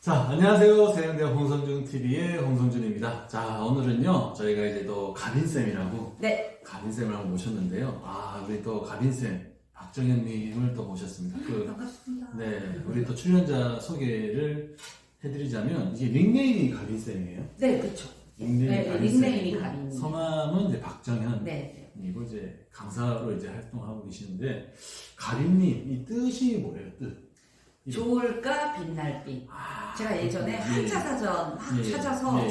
자, 안녕하세요. 세양대학 홍성준 TV의 홍성준입니다. 자, 오늘은요, 저희가 이제 또 가빈쌤이라고, 네, 가빈쌤을 한번 모셨는데요. 아, 우리 또 가빈쌤, 박정현님을 또 모셨습니다. 그, 반갑습니다. 네, 우리 또 출연자 소개를 해드리자면, 이게 닉네임이 가빈쌤이에요. 네, 그렇죠. 닉네임이 네, 가빈쌤. 닉네임이 가빈. 성함은 이제 박정현. 네, 이고 이제 강사로 이제 활동하고 계시는데, 가빈님, 이 뜻이 뭐예요, 뜻? 네. 좋을까 빛날 빛. 아, 제가 예전에 예. 한자 사전 막 예, 찾아서 예, 예.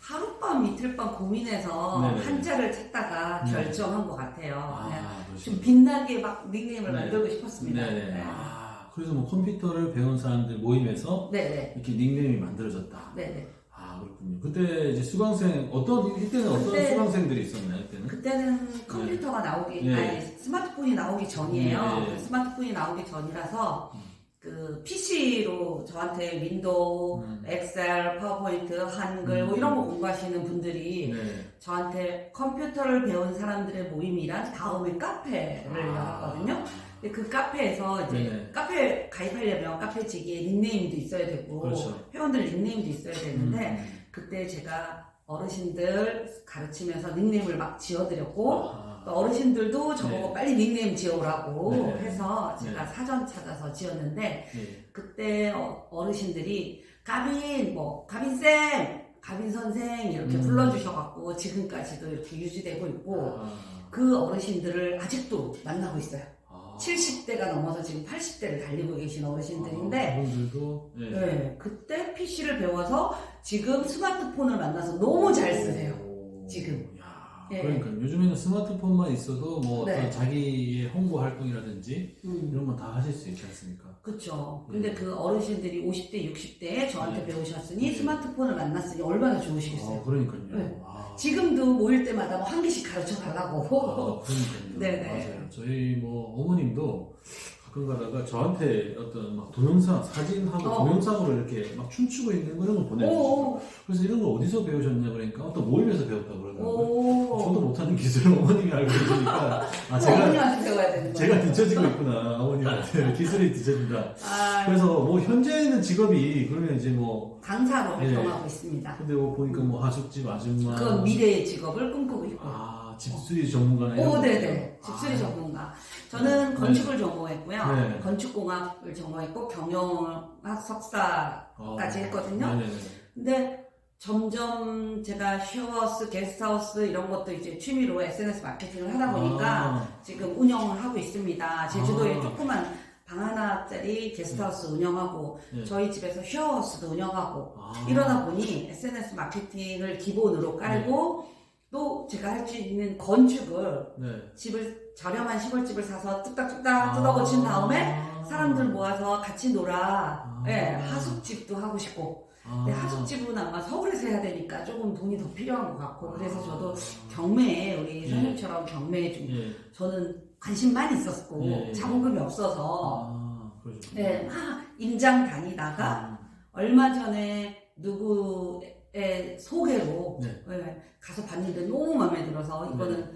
하룻밤 이틀밤 고민해서 네네. 한자를 찾다가 네. 결정한 것 같아요. 네. 아, 좀. 빛나게 막 닉네임을 네. 만들고 싶었습니다. 네네. 네, 아, 그래서 뭐 컴퓨터를 배운 사람들 모임에서 네, 네, 이렇게 닉네임이 만들어졌다. 네. 네. 아, 그렇군요. 그때 이제 수강생, 어떤, 이때는 어떤 그때- 수강생들이 있었나요, 이때는? 그때는 컴퓨터가 나오기, 예. 아니 스마트폰이 나오기 전이에요. 예, 예. 그 스마트폰이 나오기 전이라서 음. 그 PC로 저한테 윈도우, 음. 엑셀, 파워포인트, 한글 뭐 음. 이런 거 공부하시는 분들이 네. 저한테 컴퓨터를 배운 사람들의 모임이란 다음에 카페를 열었거든요. 근데 그 카페에서 이제 아. 네네. 카페 가입하려면 카페지기에 닉네임도 있어야 되고 그렇죠. 회원들 닉네임도 있어야 되는데 음. 그때 제가 어르신들 가르치면서 닉네임을 막 지어드렸고 아하. 또 어르신들도 저보고 네. 빨리 닉네임 지어오라고 네. 해서 제가 네. 사전 찾아서 지었는데 예. 그때 어- 어르신들이 가빈 뭐 가빈 쌤 가빈 선생 이렇게 음. 불러주셔갖고 지금까지도 이렇게 유지되고 있고 아. 그 어르신들을 아직도 만나고 있어요. 아. 70대가 넘어서 지금 80대를 달리고 계신 아, 어르신들인데 그분들도, 예. 네, 그때 PC를 배워서 지금 스마트폰을 만나서 너무 잘 쓰세요. 오. 지금. 야, 예. 그러니까 요즘에는 스마트폰만 있어도 뭐 네. 어떤 자기의 홍보 활동이라든지 음, 이런 건 다 하실 수 있지 않습니까? 그쵸. 근데 예. 그 어르신들이 50대, 60대에 저한테 네. 배우셨으니 네. 스마트폰을 만났으니 얼마나 좋으시겠어요. 아, 그러니까요. 네. 아. 지금도 모일 때마다 뭐 한 개씩 가르쳐 달라고. 아, 그러니까요. 네네. 맞아요. 저희 뭐 어머님도 가끔 가다가 저한테 어떤 막 동영상, 사진하고 어. 동영상으로 이렇게 막 춤추고 있는 그런 걸 보내주시고 오, 그래서 이런 걸 어디서 배우셨냐 그러니까 어떤 모임에서 배웠다고 그러더라고요. 오. 저도 못하는 기술을 어머님이 알고 계시니까 아, 또 제가 어머님한테 배워야 되는. 제가 뒤처지고 있구나 어머님한테 기술이 뒤처진다. 아, 그래서 뭐 현재는 직업이 그러면 이제 뭐 강사로 네. 활동하고 있습니다. 근데 뭐 보니까 뭐 하숙집 아줌마 그건 미래의 직업을 꿈꾸고 있고. 아 집수리 전문가나 이런 오, 거. 네네. 집수리 아. 전문가. 저는 네. 건축을 전공했고요. 네. 건축공학을 전공했고 경영학 석사까지 어. 했거든요. 네네네. 근데 점점 제가 쉐어하우스, 게스트하우스 이런 것도 이제 취미로 SNS 마케팅을 하다 보니까 아, 지금 운영을 하고 있습니다. 제주도에 아. 조그만 방 하나짜리 게스트하우스 운영하고 네. 저희 집에서 쉐어하우스도 운영하고 아. 이러다 보니 SNS 마케팅을 기본으로 깔고 또 제가 할 수 있는 건축을 네. 집을 저렴한 시골집을 사서 뚝딱뚝딱 뜯어 고친 다음에 아. 사람들 모아서 같이 놀아. 아. 예, 하숙집도 하고 싶고. 아. 근데 하숙집은 아마 서울에서 해야 되니까 조금 돈이 더 필요한 것 같고. 그래서 저도 아. 경매에 우리 예. 선생님처럼 경매에 좀 예. 저는 관심만 있었고 예, 예. 자본금이 없어서 아. 네, 막 임장 다니다가 얼마 전에 누구 의 소개로 네. 예, 가서 봤는데 너무 마음에 들어서 이거는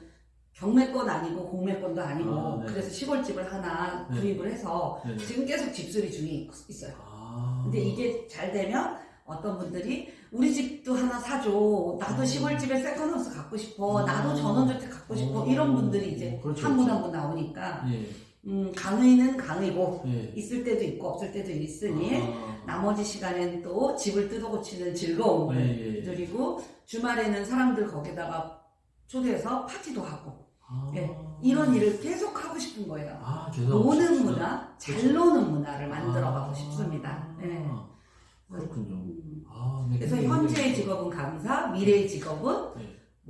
경매권 아니고 공매권도 아니고 아, 네. 그래서 시골집을 하나 네. 구입을 해서 네네. 지금 계속 집수리 중에 있어요. 아. 근데 이게 잘 되면 어떤 분들이 우리 집도 하나 사줘. 나도 음. 시골집에 세컨하우스 갖고 싶어. 음. 나도 전원주택 갖고 싶어. 음. 이런 분들이 이제 어, 그렇죠, 한분 그렇죠. 한분 나오니까 예. 음, 강의는 강의고 예. 있을 때도 있고 없을 때도 있으니 아. 나머지 시간엔 또 집을 뜯어 고치는 즐거움을 예, 예. 누리고 주말에는 사람들 거기다가 초대해서 파티도 하고 아. 예, 이런 일을 계속 하고 싶은 거예요. 아. 노는 문화, 잘 그렇죠. 노는 문화를 만들어가고 아. 싶습니다. 예. 그렇군요. 음. 아, 네. 그래서 현재의 직업은 강사, 미래의 직업은 네.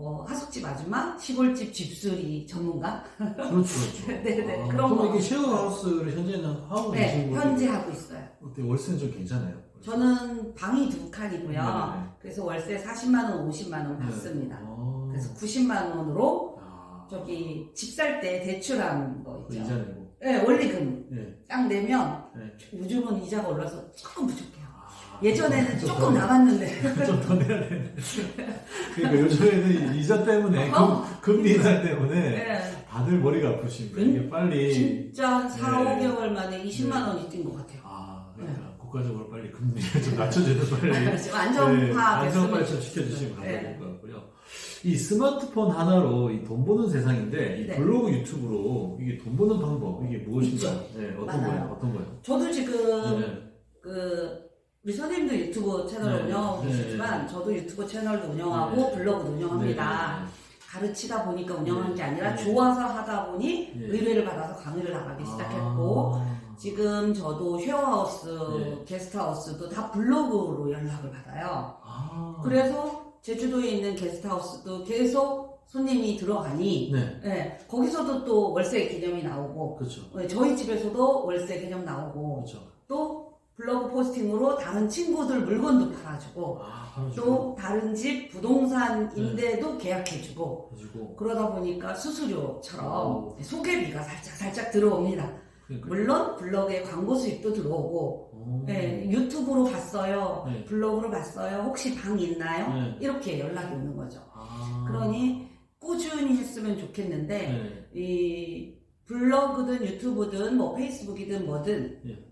뭐 하숙집 아줌마, 시골집 집수리 전문가. 그렇죠, 그렇죠. 네네, 아, 그런 그럼 거. 이게 쉐어하우스를 현재는 하고 네, 계신 거예요? 현재 하고 있어요. 어때 월세는 좀 괜찮아요? 저는 방이 두 칸이고요. 네네네. 그래서 월세 40만 원, 50만 원 네. 받습니다. 아. 그래서 90만 원으로 아. 저기 집 살 때 대출한 거 그 있죠. 이자 내고. 네, 원리금 네. 딱 내면 네. 요즘은 이자가 올라서 조금 부족해요. 아, 예전에는 좀 조금 더- 남았는데 좀 더 내야 되는데. 그러니까 요즘에는 이자 때문에, 어. 금, 금리 인상 때문에 네, 다들 머리가 아프신 거예요. 이게 빨리. 진짜 한 4, 네. 5개월 만에 20만 원이 뛴 것 같아요. 아, 그러니까 국가적으로 빨리 금리를 좀 낮춰줘도 빨리 지금 안정화 네, 안정화 됐으면 좀 시켜주시면 네. 감사할 것 같고요. 이 스마트폰 하나로 이 돈 버는 세상인데 이 네. 블로그 유튜브로 이게 돈 버는 방법 이게 무엇인가요? 네, 어떤 많아요. 거예요? 어떤 거예요? 저도 지금 네, 그 우리 선생님도 유튜브 채널 네. 운영하고 네. 계시지만 저도 유튜브 채널도 운영하고 네. 블로그도 운영합니다. 네, 가르치다 보니까 운영한 게 아니라 네. 좋아서 하다 보니 네. 의뢰를 받아서 강의를 나가기 시작했고 아, 지금 저도 쉐어하우스, 네. 게스트하우스도 다 블로그로 연락을 받아요. 아, 그래서 제주도에 있는 게스트하우스도 계속 손님이 들어가니 네, 예, 거기서도 또 월세 개념이 나오고 그렇죠, 예, 저희 집에서도 월세 개념 나오고 그렇죠. 또 블로그 포스팅으로 다른 친구들 물건도 팔아주고 아, 또 다른 집 부동산 네. 임대도 계약해주고 가지고 그러다 보니까 수수료처럼 오. 소개비가 살짝 살짝 들어옵니다. 그러니까. 물론 블로그에 광고 수입도 들어오고 오. 예, 유튜브로 봤어요. 네. 블로그로 봤어요. 혹시 방 있나요? 네. 이렇게 연락이 오는 거죠. 아. 그러니 꾸준히 했으면 좋겠는데 네. 이 블로그든 유튜브든 뭐 페이스북이든 뭐든 예.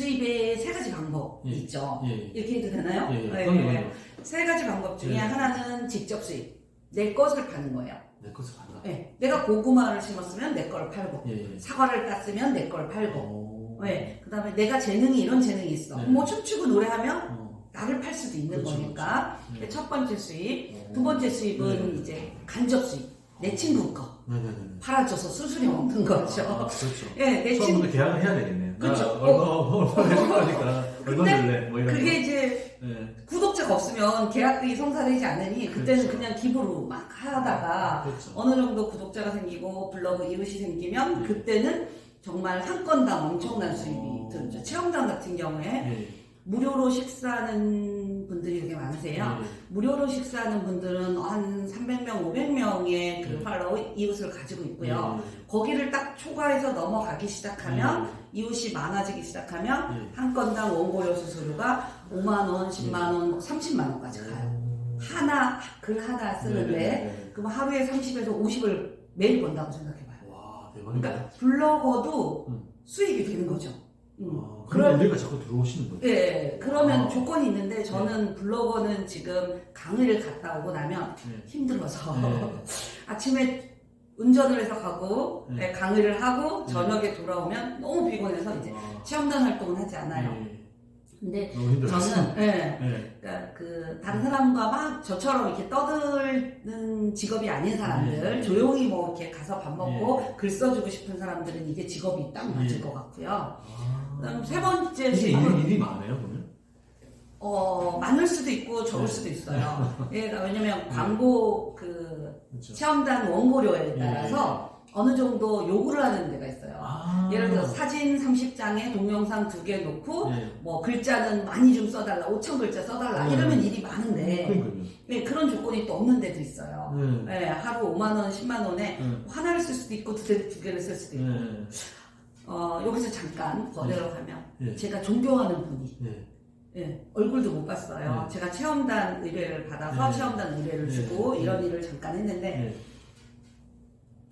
수입의 세 가지 방법 예. 있죠. 예, 예. 이렇게 해도 되나요? 예, 예. 네. 그럼요, 그럼요. 세 가지 방법 중에 예. 하나는 직접 수입. 내 것을 파는 거예요. 내 것을 받아. 네. 내가 고구마를 심었으면 내 걸 팔고 예, 예. 사과를 땄으면 내 걸 팔고 오. 네. 그 다음에 내가 재능이 이런 재능이 있어. 네. 뭐 춤추고 노래하면 어. 나를 팔 수도 있는 그렇죠, 거니까. 네. 첫 번째 수입. 오. 두 번째 수입은 네. 이제 간접 수입. 내 친구 거 네네네. 팔아줘서 수수료 먹는 거죠. 아, 그렇죠. 예, 내 친구. 처음부터 계약을 해야 되겠네요. 나 얼마 얼마 해줄 거니까 얼마 근데 줄래? 뭐 이런 그게 거. 이제 네. 구독자가 없으면 계약이 성사되지 않으니 그때는 그렇죠. 그냥 기부로 막 하다가 그렇죠. 어느 정도 구독자가 생기고 블로그 이웃이 생기면 네. 그때는 정말 한 건당 엄청난 어. 수입이 들죠. 체험단 같은 경우에 예. 무료로 식사하는 분들이 되게 많으세요. 예. 무료로 식사하는 분들은 한 300명, 500명의 그 네. 팔로우 이웃을 가지고 있고요. 예. 거기를 딱 초과해서 넘어가기 시작하면 이웃이 많아지기 시작하면 예. 한 건당 원고료 수수료가 5만 원, 10만 원, 30만 원까지 가요. 하나 글 하나 쓰는데 네네네. 그럼 하루에 30에서 50을 매일 번다고 생각해봐요. 와 대박이다. 그러니까 블로거도 음. 수익이 되는 거죠. 음. 아, 그럼 그럼 우리가 자꾸 들어오시는 거예요. 예, 그러면 아. 조건이 있는데 저는 블로거는 지금 강의를 갔다 오고 나면 네. 힘들어서 네. 아침에 운전을 해서 가고 네. 예, 강의를 하고 네. 저녁에 돌아오면 너무 피곤해서 이제 아, 체험단 활동을 하지 않아요. 예. 근데 너무 힘들었어. 저는 예, 네. 그러니까 그 다른 사람과 막 저처럼 이렇게 떠드는 직업이 아닌 사람들 네. 조용히 뭐 이렇게 가서 밥 먹고 글 써주고 싶은 사람들은 이게 직업이 딱 맞을 네. 것 같고요. 아. 그다음 세 번째 이게 수입은 일이, 일이 많아요, 그러면? 어 많을 수도 있고 적을 네. 수도 있어요. 얘가 왜냐면 광고 그 그렇죠. 체험단 원고료에 예, 따라서 어느 정도 요구를 하는 데가 있어요. 아. 예를 들어 사진 30장에 동영상 두 개 놓고 예. 뭐 글자는 많이 좀 써달라 5천 글자 써달라 네. 이러면 일이 많은데 그러니까요. 네, 그런 조건이 또 없는 데도 있어요. 네. 네, 하루 5만 원, 10만 원에 네. 하나를 쓸 수도 있고 두, 개, 두 개를 쓸 수도 있고 네. 어, 여기서 잠깐 거대로 가면 네. 제가 존경하는 분이 네. 예, 얼굴도 못 봤어요. 네. 제가 체험단 의뢰를 받아서 네. 체험단 의뢰를 네. 주고 네. 이런 일을 잠깐 했는데 네.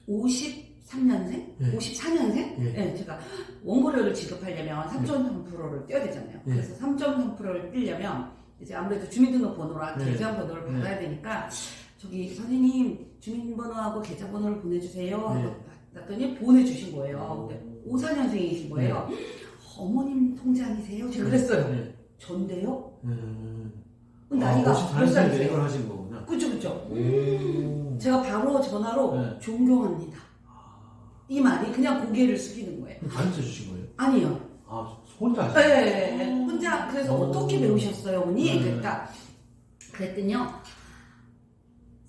53년생? 네. 54년생? 네. 예, 제가 원고료를 지급하려면 3.3%를 떼야 되잖아요. 네. 그래서 3.3%를 떼려면 이제 아무래도 주민등록번호랑 네. 계좌번호를 네. 받아야 되니까 저기 선생님 주민번호하고 계좌번호를 보내주세요 하고 네. 봤더니 보내주신 거예요. 근데 54년생이신 거예요. 어머님 통장이세요? 제가 그랬어요. 네. 전데요? 음. 나이가 아, 몇 54년생에 살이세요? 이걸 하신 거구나. 그쵸 그쵸. 오. 제가 바로 전화로 네. 존경합니다. 아, 이 말이 그냥 고개를 숙이는 거예요. 가르쳐 주신 거예요? 아니요. 아, 혼자 하신 거예요? 네, 혼자 그래서 오. 어떻게 배우셨어요, 어머니? 네. 그러니까 그랬더니요.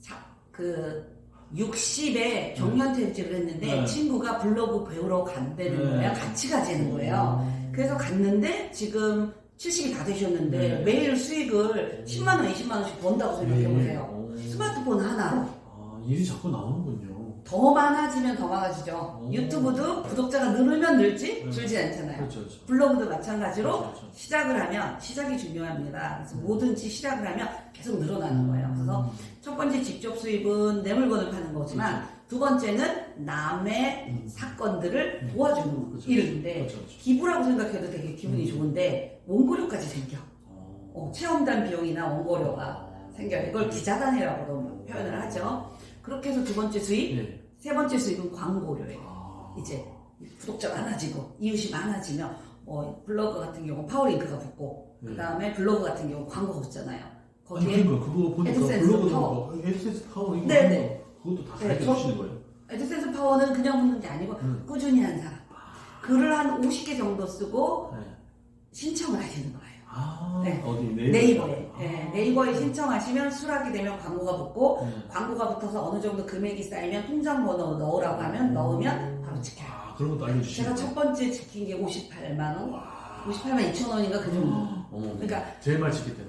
자, 그 60에 정년퇴직을 했는데 네. 친구가 블로그 배우러 간다는 네. 거예요. 같이 가자는 거예요. 음. 그래서 갔는데 지금 70이 다 되셨는데 네. 매일 수익을 10만 원, 20만 원씩 번다고 생각해 보세요. 오. 스마트폰 하나로 아, 일이 자꾸 나오는군요. 더 많아지면 더 많아지죠. 오. 유튜브도 구독자가 늘으면 늘지 네. 줄지 않잖아요. 그렇죠, 그렇죠. 블로그도 마찬가지로 그렇죠, 그렇죠. 시작을 하면 시작이 중요합니다. 그래서 음. 뭐든지 시작을 하면 계속 늘어나는 거예요. 그래서 첫 번째 직접 수입은 내 물건을 파는 거지만 두 번째는 남의 음. 사건들을 음. 도와주는 그렇죠. 일인데 그렇죠, 그렇죠. 기부라고 생각해도 되게 기분이 음. 좋은데 원고료까지 생겨. 어. 어, 체험단 비용이나 원고료가 어. 생겨요. 이걸 기자단이라고도 표현을 하죠. 그렇게 해서 두 번째 수입, 예. 세 번째 수입은 광고료예요. 아. 이제 구독자 많아지고 이웃이 많아지면 어, 블로그 같은 경우 파워링크가 붙고 네. 그 다음에 블로그 같은 경우 광고가 붙잖아요. 아니 거기에 그러니까 그거 보니까 에드센스 블로그도 파워. 뭐 에드센스 파워 이거 네, 네. 거, 그것도 다 네, 가르쳐 저- 주시는 거예요? 에드센스 파워는 그냥 붙는 게 아니고 음. 꾸준히 한 사람. 글을 한 50개 정도 쓰고 네. 신청을 하시는 거예요. 아 네. 어디 네이버 네이버에. 아. 네, 네이버에 신청하시면 수락이 되면 광고가 붙고 네. 광고가 붙어서 어느 정도 금액이 쌓이면 통장 번호 넣으라고 하면 넣으면 바로 찍혀요. 아 그런 것도 제가 거예요? 첫 번째 찍힌 게 58만 원, 와. 58만 2천 원인가 그 정도. 어머 그러니까 제일 많이 때는 언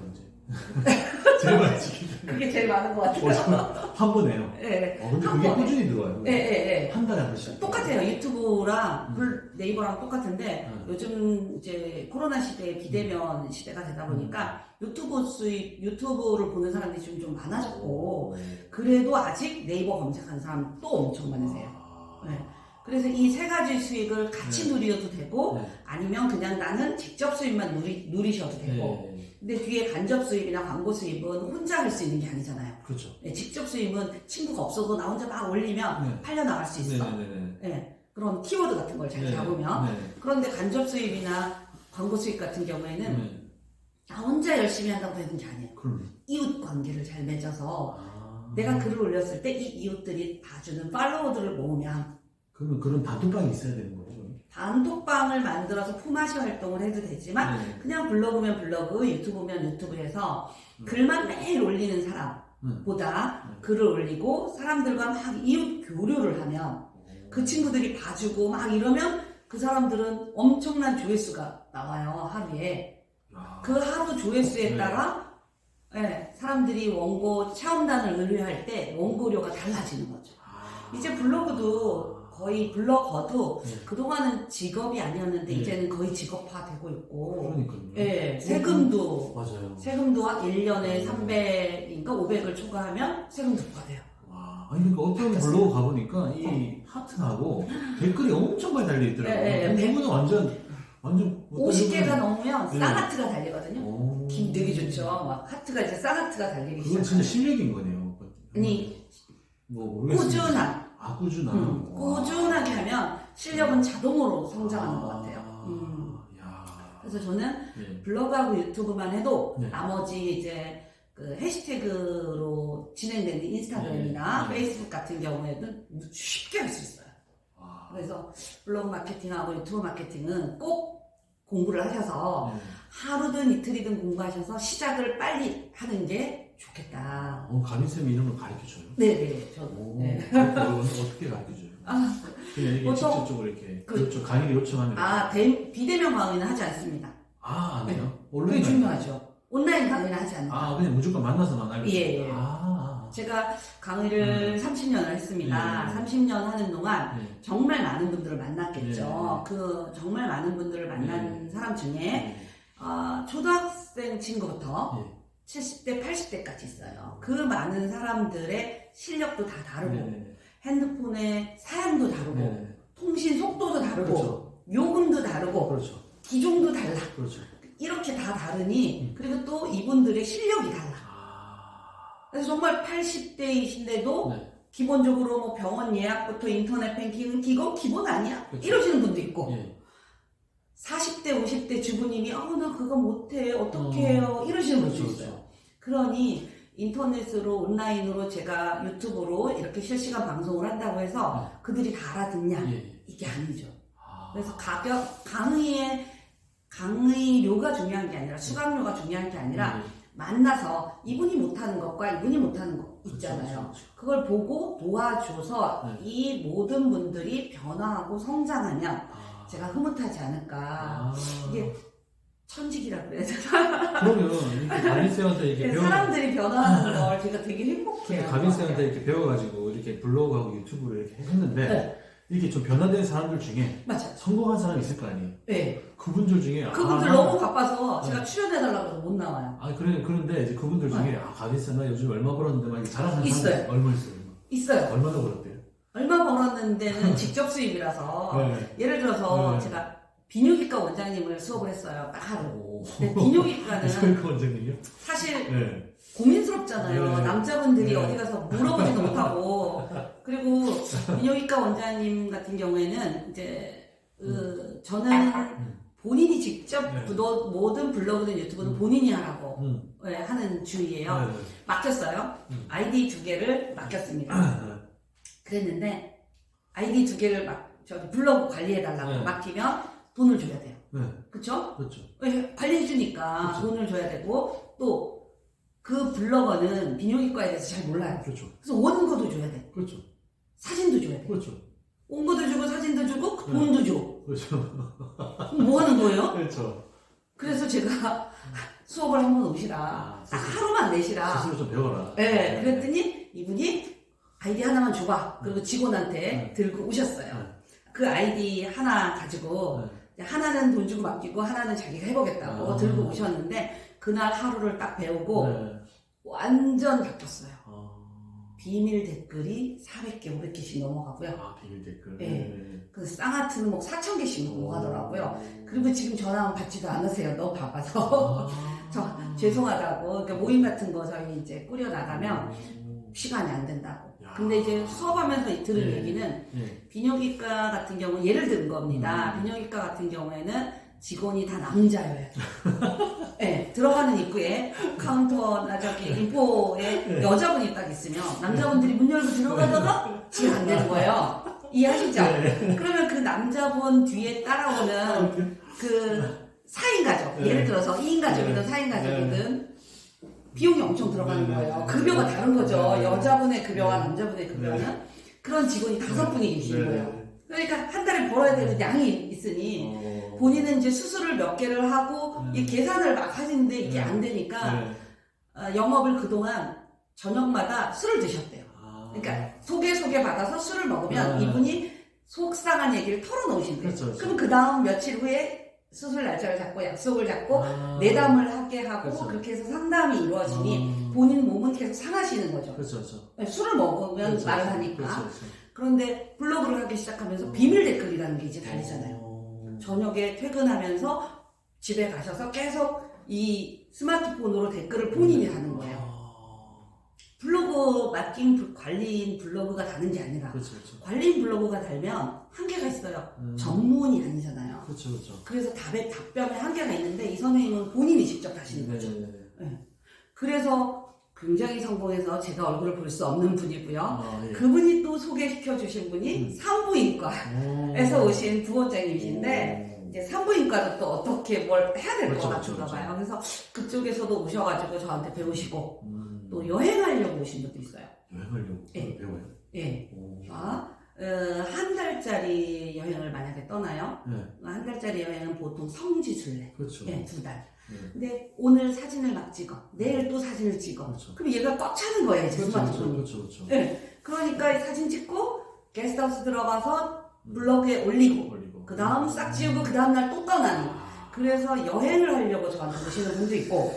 제? 제일 많이 때 그게 제일 많은 것 같아요. 한 번에요 예, 어, 근데 한 그게 번에. 꾸준히 들어와요 예, 예, 예. 한 달에 한 번씩 똑같아요. 유튜브랑 음. 불- 네이버랑 똑같은데 음. 요즘 이제 코로나 시대에 비대면 시대가 되다 보니까 유튜브 수입, 유튜브를 보는 사람들이 좀, 좀 많아졌고 그래도 아직 네이버 검색하는 사람 또 엄청 많으세요. 아. 네. 그래서 이 세 가지 수익을 같이 네. 누려도 되고 네. 아니면 그냥 나는 직접 수입만 누리, 누리셔도 되고 네. 근데 뒤에 간접 수입이나 광고 수입은 혼자 할 수 있는 게 아니잖아요. 그렇죠 네, 직접 수입은 친구가 없어도 나 혼자 막 올리면 네. 팔려 나갈 수 있어. 네 네네 네, 그런 키워드 같은 걸잘 네. 잡으면 네. 그런데 간접 수입이나 광고 수입 같은 경우에는 네. 나 혼자 열심히 한다고 되는 게 아니에요. 그럼 이웃 관계를 잘 맺어서 아. 내가 글을 올렸을 때 이 이웃들이 봐주는 팔로워들을 모으면 그러면 그런 단톡방이 있어야 되는 그럼? 단톡방을 만들어서 품앗이 활동을 해도 되지만 네. 그냥 블로그면 블로그, 유튜브면 유튜브에서 음. 글만 매일 올리는 사람보다 음. 글을 올리고 사람들과 막 이웃 교류를 하면 그 친구들이 봐주고 막 이러면 그 사람들은 엄청난 조회수가 나와요 하루에 야. 그 하루 조회수에 네. 따라 예, 사람들이 원고 체험단을 의뢰할 때 원고료가 달라지는 거죠. 아. 이제 블로그도 거의 블로거도 네. 그동안은 직업이 아니었는데 네. 이제는 거의 직업화 되고 있고 그러니까요 예, 세금도 맞아요 세금도 1년에 음. 300인가 500을 초과하면 세금도 부과돼요. 와, 아니 그러니까 어떤 바뀌었어요. 블로그 가보니까 이 하트하고 댓글이 엄청 많이 달려 있더라고요. 네, 네, 네. 그분은 완전 완전 뭐 50개가 넘으면 네. 쌍하트가 달리거든요. 오. 기 되게 좋죠. 막 하트가 이제 쌍하트가 달리기 그건 진짜 시작해요. 실력인 거네요. 아니 뭐 모르겠어요. 꾸준함, 아 꾸준함. 음, 와. 꾸준하게 하면 실력은 자동으로 성장하는 아. 것 같아요. 음. 야. 그래서 저는 네. 블로그하고 유튜브만 해도 네. 나머지 이제 그 해시태그로 진행되는 인스타그램이나 네. 페이스북 같은 경우에는 쉽게 할 수 있어요. 와. 그래서 블로그 마케팅하고 유튜브 마케팅은 꼭 공부를 하셔서 네. 하루든 이틀이든 공부하셔서 시작을 빨리 하는 게 좋겠다. 어, 가빈쌤 이런 걸 가르쳐 줘요. 네네, 저도. 오, 네. 그걸 어떻게 가르쳐 줘요? 아, 그냥 이게 보통 직접적으로 이렇게 그- 요청, 강의를 요청하면 아, 대- 비대면 강의는 하지 않습니다. 아, 안 해요? 그게 온라인 강의? 중요하죠. 온라인 강의는 하지 않는다. 아, 그냥 무조건 만나서만 알고 예, 예. 아, 제가 강의를 30년을 했습니다. 음. 예. 30년 하는 동안 네. 정말 많은 분들을 만났겠죠. 예. 그 정말 많은 분들을 만난 사람 중에 네. 아, 초등학생 친구부터 예. 70대, 80대까지 있어요. 그 많은 사람들의 실력도 다 다르고 네. 핸드폰의 사양도 다르고 네. 통신 속도도 다르고 그렇죠. 요금도 다르고 그렇죠. 기종도 달라. 그렇죠. 이렇게 다 다르니 음. 그리고 또 이분들의 실력이 달라. 아. 그래서 정말 80대이신데도 네. 기본적으로 뭐 병원 예약부터 인터넷 뱅킹은 이건 기본 아니야. 그렇죠. 이러시는 분도 있고 예. 40대, 50대 주부님이 아우 나 그거 못해 어떻게 어. 해요 이러시는 분도 그렇죠. 있어요. 그렇죠. 그러니 인터넷으로 온라인으로 제가 유튜브로 이렇게 실시간 방송을 한다고 해서 그들이 다 알아듣냐 예. 이게 아니죠. 아. 그래서 가격 강의의 강의료가 중요한 게 아니라 수강료가 중요한 게 아니라 예. 만나서 이분이 못하는 것과 이분이 못하는 것 그렇죠, 있잖아요. 그렇죠, 그걸 보고 도와줘서 네. 이 모든 분들이 변화하고 성장하면 아. 제가 흐뭇하지 않을까. 아. 이게 천직이라고 그래야 되나? 그러면 이렇게 가빈쌤한테 이렇게 배워 사람들이 변화하는 걸 제가 되게 행복해요. 가빈쌤한테 이렇게 배워가지고 이렇게 블로그하고 유튜브를 이렇게 했는데 네. 이렇게 좀 변화된 사람들 중에 맞아요. 성공한 사람이 있을 거 아니에요. 네. 그분들 중에 그분들 아, 너무 바빠서 제가 네. 출연해달라고 해서 못 나와요. 아 그래 그런데 이제 그분들 중에 아 가빈쌤 나 요즘 얼마 벌었는데 막 이렇게 자랑하는 있어요. 사람 얼마 있어요? 있어요. 얼마나 벌었대요? 얼마 벌었는데는 직접 수입이라서 네. 예를 들어서 네. 제가 비뇨기과 원장님을 수업을 했어요. 딱 하루. 오. 근데 비뇨기과는 저희가 원장님이요? 사실 네. 고민스럽잖아요. 네. 남자분들이 네. 어디 가서 물어보지도 못하고. 그리고 비뇨기과 원장님 같은 경우에는 이제 그 저는 본인이 직접 네. 구독, 모든 블로그든 유튜브는 본인이 하라고 음. 예, 하는 주의예요. 네. 맡겼어요. 음. 아이디 두 개를 맡겼습니다. 네. 그랬는데 아이디 두 개를 막 저기 블로그 관리해 달라고 네. 맡기면 돈을 줘야 돼요. 네. 그렇죠. 왜 관리해 주니까 그쵸. 돈을 줘야 되고 또 그 블로거는 비뇨기과에 대해서 잘 몰라요. 그렇죠. 그래서 원고도 줘야 돼. 그렇죠. 사진도 줘야 돼. 그렇죠. 원고도 주고 사진도 주고 네. 돈도 줘. 그렇죠. 그럼 뭐 하는 거예요? 그렇죠. 그래서 제가 수업을 한 번 오시라. 아, 딱 하루만 내시라. 스스로 좀 배워라. 네, 그랬더니 이분이 아이디 하나만 줘봐. 그리고 직원한테 네. 들고 오셨어요. 네. 그 아이디 하나 가지고 네. 하나는 돈 주고 맡기고 하나는 자기가 해보겠다고 아. 들고 오셨는데 그날 하루를 딱 배우고 네. 완전 바뀌었어요. 아, 비밀 댓글이 400개, 500개씩 넘어가고요. 아, 비밀 댓글. 네. 그 쌍아트는 뭐 4,000개씩 어. 넘어가더라고요. 그리고 지금 전화 받지도 않으세요. 너무 바빠서. 아. 저 죄송하다고. 그러니까 모임 같은 거 저희 이제 꾸려 나가면 음. 시간이 안 된다고. 야. 근데 이제 수업하면서 들은 네. 얘기는 네. 비뇨기과 같은 경우 예를 든 겁니다. 음. 비뇨기과 같은 경우에는 직원이 다 돼. 네, 들어가는 입구에 카운터나 저기 인포에 네. 여자분이 딱 있으면 남자분들이 문 열고 들어가다가 지금 안 되는 거예요. 이해하시죠? 네. 그러면 그 남자분 뒤에 따라오는 그 4인 가족, 네. 예를 들어서 2인 가족이든 네. 4인 가족이든 비용이 엄청 들어가는 네. 거예요. 급여가 다른 거죠. 네. 여자분의 급여와 네. 남자분의 급여는 그런 직원이 다섯 분이 계시는 네. 거예요. 그러니까 한 달에 벌어야 되는 양이 있으니 어. 본인은 이제 수술을 몇 개를 하고 네. 이 계산을 막 하시는데 이게 네. 안 되니까 네. 어, 영업을 그동안 저녁마다 술을 드셨대요. 아. 그러니까 소개 소개 받아서 술을 먹으면 네. 이분이 속상한 얘기를 털어놓으신대요. 그렇죠, 그렇죠. 그럼 그 다음 며칠 후에 수술 날짜를 잡고 약속을 잡고 아. 내담을 하게 하고 그렇죠. 그렇게 해서 상담이 이루어지니 아. 본인 몸은 계속 상하시는 거죠. 그렇죠, 그렇죠. 술을 먹으면 그렇죠, 말을 그렇죠. 하니까. 그렇죠, 그렇죠. 그런데 블로그를 하기 시작하면서 어. 비밀 댓글이라는 게 이제 달리잖아요. 어. 저녁에 퇴근하면서 집에 가셔서 계속 이 스마트폰으로 댓글을 본인이 하는 거예요. 아. 블로그 맡긴 불- 관리인 블로그가 다는 게 아니라 그렇죠, 그렇죠. 관리인 블로그가 달면 한계가 있어요. 음. 전문이 아니잖아요. 그렇죠, 그렇죠. 그래서 답에 답변에 한계가 있는데 이 선생님은 본인이 직접 하시는 네, 거죠. 네, 네. 그래서 굉장히 성공해서 제가 얼굴을 볼 수 없는 분이고요. 아, 예. 그분이 또 소개시켜 주신 분이 음. 산부인과에서 오. 오신 부원장님이신데 오. 이제 산부인과도 또 어떻게 뭘 해야 될것 그렇죠, 같은가 그렇죠, 봐요. 그래서 그쪽에서도 오셔가지고 저한테 배우시고 음. 또 여행하려고 오신 분도 있어요. 여행하려고 예. 배워요. 예. 오. 아, 어, 한 달짜리 여행을 만약에 떠나요. 네, 한 달짜리 여행은 보통 성지 순례. 그렇죠. 예, 두 달. 네. 근데 오늘 사진을 막 찍어. 내일 또 사진을 찍어. 그렇죠. 그럼 얘가 꽉 차는 거예요, 이제 그렇죠, 그렇죠, 스마트폰이. 그렇죠, 그렇죠. 네. 그러니까 이 사진 찍고 게스트하우스 들어가서 블로그에 올리고 올리고. 그 다음 싹 지우고 그 다음 날 또 떠나니. 아. 그래서 여행을 하려고 저한테 오시는 분도 있고,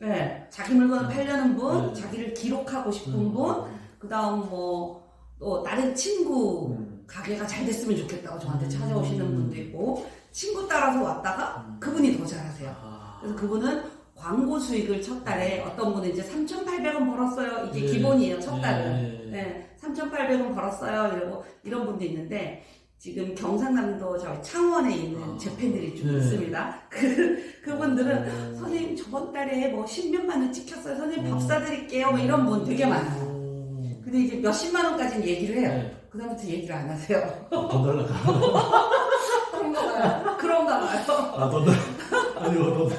네. 자기 물건을 팔려는 분, 네. 자기를 기록하고 싶은 음. 분, 그 다음 뭐, 또 다른 친구 음. 가게가 잘 됐으면 좋겠다고 저한테 음. 찾아오시는 분도 있고, 친구 따라서 왔다가 음. 그분이 더 잘하세요. 아. 그래서 그분은 광고 수익을 첫 달에 어떤 분은 이제 3,800원 벌었어요. 이게 네. 기본이에요, 첫 달은. 네. 네, 3,800원 벌었어요. 이러고 이런 분도 있는데 지금 경상남도 저희 창원에 있는 아, 제 팬들이 좀 네. 있습니다. 그 그분들은 오. 선생님 저번 달에 뭐 십몇만 원 찍혔어요. 선생님 밥 음. 사드릴게요. 뭐 이런 분 되게 많아요. 오. 근데 이제 몇십만 원까지는 얘기를 해요. 네. 그다음부터 얘기를 안 하세요. 돈 달라가. 그런가 봐요. 그런가 봐요. 아, 돈 달. 아니, 뭐, 돈 달.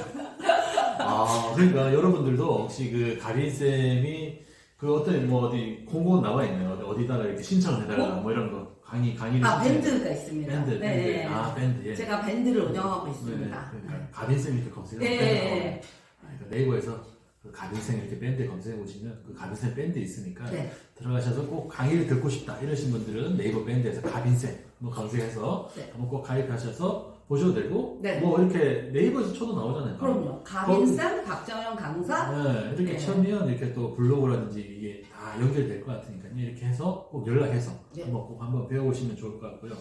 아, 그러니까 여러분들도 혹시 그 가린 쌤이 그 어떤 뭐 어디 공고 나와 있나요? 어디다가 이렇게 신청을 해달라 뭐 이런 거 강의 강의를 아 신청해- 밴드가 있습니다. 밴드 밴드 네. 아 밴드 예. 제가 밴드를 운영하고 네, 있습니다. 그러니까 가린 쌤 이렇게 검색하면 네. 돼요. 네. 그러니까 네이버에서 그 가빈쌤 이렇게 밴드 검색해 보시면 그 가빈쌤 밴드 있으니까 네. 들어가셔서 꼭 강의를 듣고 싶다 이러신 분들은 네이버 밴드에서 가빈쌤 뭐 검색해서 네. 한번 꼭 가입하셔서 보셔도 되고 네. 뭐 이렇게 네이버에서 쳐도 나오잖아요. 그럼요. 가빈쌤, 박정현 강사. 네, 이렇게 네. 쳐면 이렇게 또 블로그라든지 이게 다 연결될 것 같으니까요. 이렇게 해서 꼭 연락해서 네. 한번 꼭 한번 배워보시면 좋을 것 같고요.